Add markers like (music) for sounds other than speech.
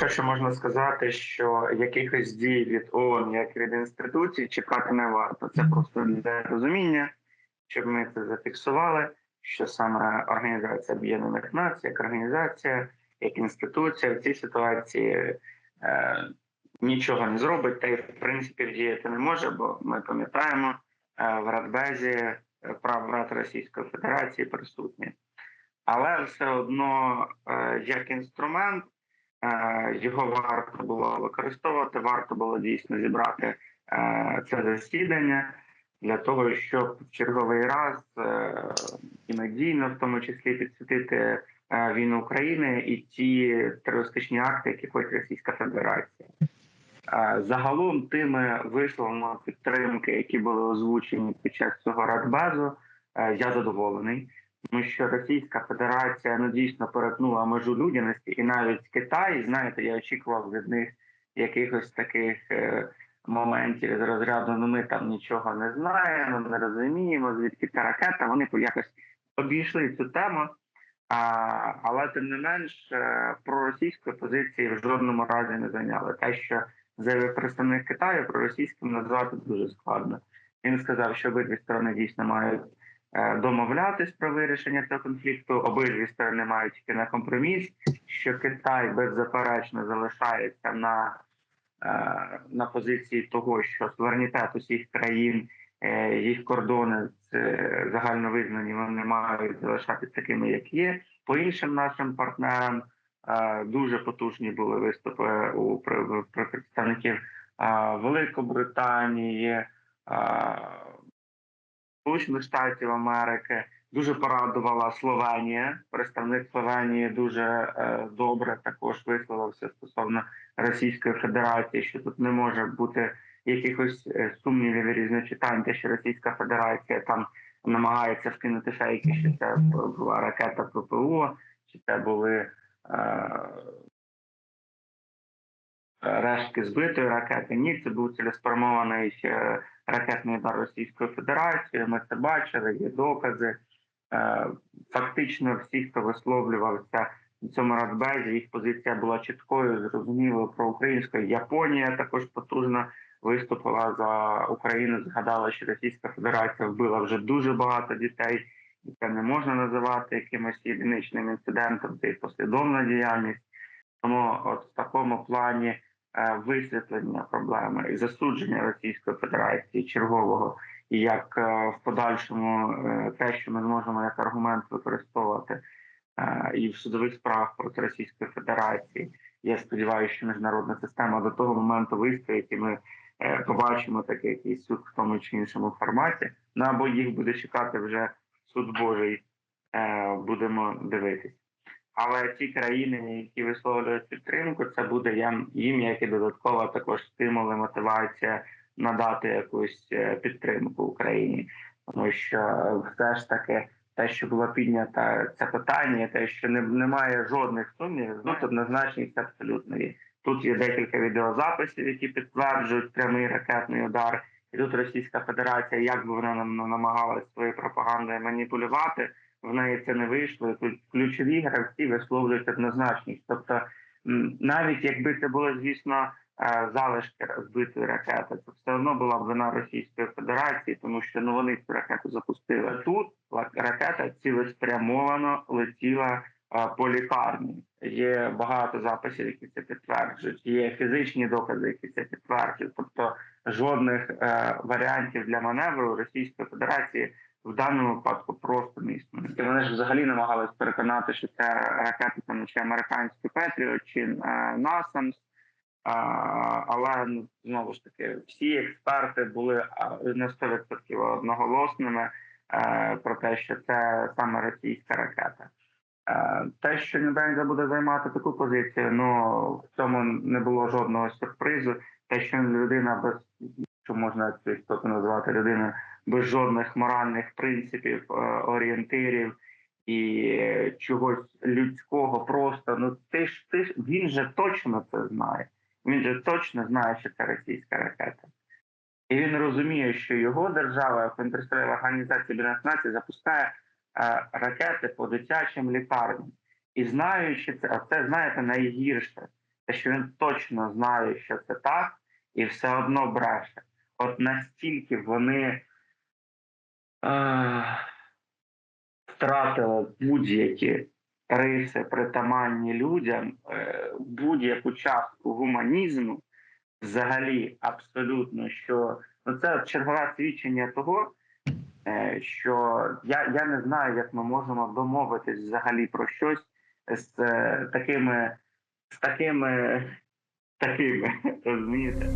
Перше, що можна сказати, що якихось дій від ООН, як від інституцій, чекати не варто. Це просто для розуміння, щоб ми це зафіксували. Що саме Організація Об'єднаних Націй, як організація, як інституція в цій ситуації е, нічого не зробить, та й в принципі діяти не може, бо ми пам'ятаємо е, в Радбезі е, прав Російської Федерації присутні. Але все одно, е, як інструмент, його варто було використовувати, варто було дійсно зібрати е, це засідання для того, щоб в черговий раз і надійно, в тому числі, підсвітити війну України і ті терористичні акти, які хоче Російська Федерація. Загалом тими висловами підтримки, які були озвучені під час цього радбезу, я задоволений тому що Російська Федерація ну дійсно перетнула межу людяності, і навіть Китай, знаєте, я очікував від них якихось таких е, моментів з розряду. Ну ми там нічого не знаємо, не розуміємо, звідки та ракета. Вони якось обійшли цю тему. А, Але тим не менш е, проросійської позиції в жодному разі не зайняли. Те, що заявив представник Китаю, проросійським назвати дуже складно. Він сказав, що обидві сторони дійсно мають домовлятись про вирішення цього конфлікту. Обидві сторони мають йти на компроміс, що Китай беззаперечно залишається на е, на позиції того, що суверенітет усіх країн, е, їх кордони загальновизнані, вони мають залишатися такими, як є. По іншим нашим партнерам дуже потужні були виступи у представників Великобританії. Сполучених Штатів Америки. Дуже порадувала Словенія. Представник Словенії дуже е, добре також висловився стосовно Російської Федерації, що тут не може бути якихось е, сумнівів і різночитань, те, що Російська Федерація там намагається вкинути фейки, що це була ракета ППО, чи це були е, рештки збитої ракети. Ні, це був цілеспрямований ракетний удар Російської Федерації. Ми це бачили, є докази. Е, фактично, всі, хто висловлювався на цьому радбезі, їх позиція була чіткою, зрозумілою про українською. Японія також потужно виступила за Україну. Згадала, що Російська Федерація вбила вже дуже багато дітей, і це не можна називати якимось єдиничним інцидентом. Це і послідовна діяльність. Тому, от в такому плані. Е, висвітлення проблеми і засудження Російської Федерації чергового, і як е, в подальшому е, те, що ми зможемо як аргумент використовувати і в судових справах проти Російської Федерації. Я сподіваюся, що міжнародна система до того моменту вистоїть, і ми побачимо такий якийсь суд в тому чи іншому форматі. Ну або їх буде чекати вже суд Божий. Будемо дивитись. Але ті країни, які висловлюють підтримку, це буде їм як і додаткова також стимул і мотивація надати якусь е, підтримку Україні, тому що все ж таки те, що було піднято це питання, те, що не, немає жодних сумнівів, ну тут однозначність абсолютно є. Тут є декілька відеозаписів, які підтверджують прямий ракетний удар. І тут Російська Федерація, як би вона нам намагалась своєю пропагандою маніпулювати в неї це не вийшло. Тут ключові гравці висловлюють однозначність. Тобто, навіть якби це було, звісно, е, залишки збитої ракети, то все одно була б вина Російської Федерації, тому що ну вони цю ракету запустили. Тут ракета цілеспрямовано летіла е, по лікарні. Є багато записів, які це підтверджують. Є фізичні докази, які це підтверджують. Тобто жодних е, варіантів для маневру Російської Федерації в даному випадку просто не існує. І вони ж взагалі намагались переконати, що це ракети там чи американські Петріот, чи е, Насамс. Але ну, знову ж таки всі експерти були на 100% одноголосними е, про те, що це саме російська ракета. Е, те, що Нюбенза буде займати таку позицію, ну в цьому не було жодного сюрпризу. Те, що людина без що можна цю істоту назвати людиною без жодних моральних принципів, е, орієнтирів і чогось людського. Просто ну ти ж ти ж він же точно це знає. Він же точно знає, що це російська ракета. І він розуміє, що його держава, Індустріальна організація Об'єднаних Націй, запускає е, ракети по дитячим лікарням. І знаючи це, а це знаєте найгірше, те, що він точно знає, що це так, і все одно бреше. От настільки вони втратили будь-які риси, притаманні людям, е, будь-яку частку гуманізму, взагалі абсолютно, що ну, це чергове свідчення того, е, що я, я не знаю, як ми можемо домовитись взагалі про щось з е, такими, з такими, такими, (laughs) розумієте?